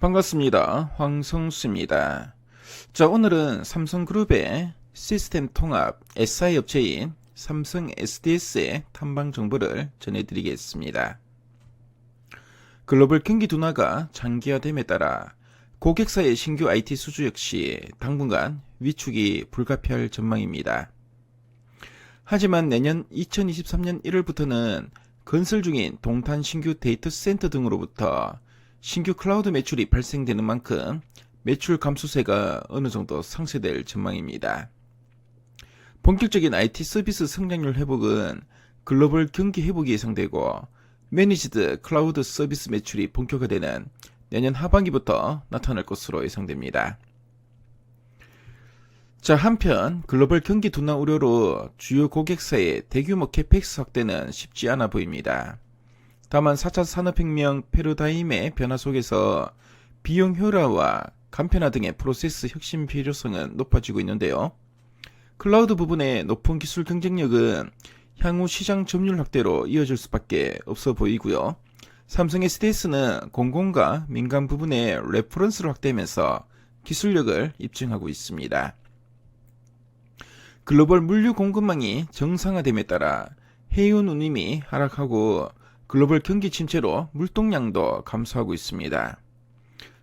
반갑습니다. 황성수입니다. 자, 오늘은 삼성그룹의 시스템 통합 SI 업체인 삼성 SDS의 탐방 정보를 전해드리겠습니다. 글로벌 경기 둔화가 장기화됨에 따라 고객사의 신규 IT 수주 역시 당분간 위축이 불가피할 전망입니다. 하지만 내년 2023년 1월부터는 건설 중인 동탄 신규 데이터 센터 등으로부터 신규 클라우드 매출이 발생되는 만큼 매출 감소세가 어느 정도 상쇄될 전망입니다. 본격적인 IT 서비스 성장률 회복은 글로벌 경기 회복이 예상되고 매니지드 클라우드 서비스 매출이 본격화되는 내년 하반기부터 나타날 것으로 예상됩니다. 자, 한편 글로벌 경기 둔화 우려로 주요 고객사의 대규모 캐펙스 확대는 쉽지 않아 보입니다. 다만 4차 산업혁명 패러다임의 변화 속에서 비용 효율화와 간편화 등의 프로세스 혁신 필요성은 높아지고 있는데요. 클라우드 부분의 높은 기술 경쟁력은 향후 시장 점유율 확대로 이어질 수밖에 없어 보이고요. 삼성 SDS는 공공과 민간 부분의 레퍼런스를 확대하면서 기술력을 입증하고 있습니다. 글로벌 물류 공급망이 정상화됨에 따라 해운 운임이 하락하고 글로벌 경기 침체로 물동량도 감소하고 있습니다.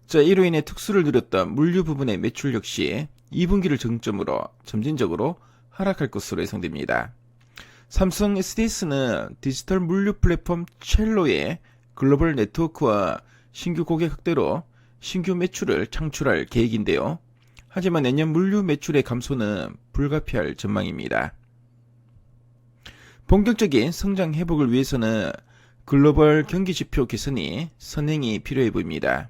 자, 이로 인해 특수를 누렸던 물류 부분의 매출 역시 2분기를 정점으로 점진적으로 하락할 것으로 예상됩니다. 삼성 SDS는 디지털 물류 플랫폼 첼로의 글로벌 네트워크와 신규 고객 확대로 신규 매출을 창출할 계획인데요. 하지만 내년 물류 매출의 감소는 불가피할 전망입니다. 본격적인 성장 회복을 위해서는 글로벌 경기 지표 개선이 선행이 필요해 보입니다.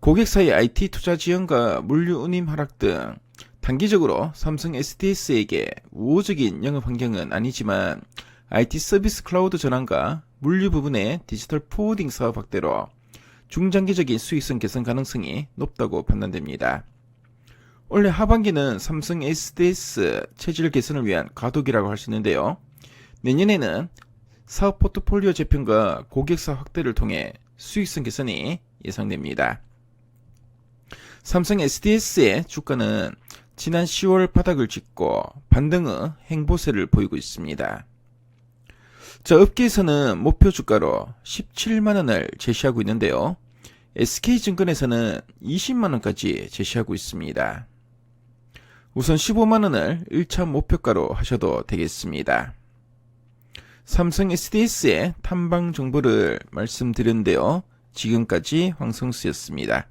고객사의 IT 투자 지원과 물류 운임 하락 등 단기적으로 삼성 SDS에게 우호적인 영업 환경은 아니지만 IT 서비스 클라우드 전환과 물류 부분의 디지털 포워딩 사업 확대로 중장기적인 수익성 개선 가능성이 높다고 판단됩니다. 올해 하반기는 삼성 SDS 체질 개선을 위한 가독이라고 할 수 있는데요. 내년에는 사업 포트폴리오 재편과 고객사 확대를 통해 수익성 개선이 예상됩니다. 삼성 SDS의 주가는 지난 10월 바닥을 찍고 반등의 행보세를 보이고 있습니다. 자, 업계에서는 목표 주가로 17만원을 제시하고 있는데요. SK증권에서는 20만원까지 제시하고 있습니다. 우선 15만원을 1차 목표가로 하셔도 되겠습니다. 삼성 SDS의 탐방 정보를 말씀드렸는데요. 지금까지 황성수였습니다.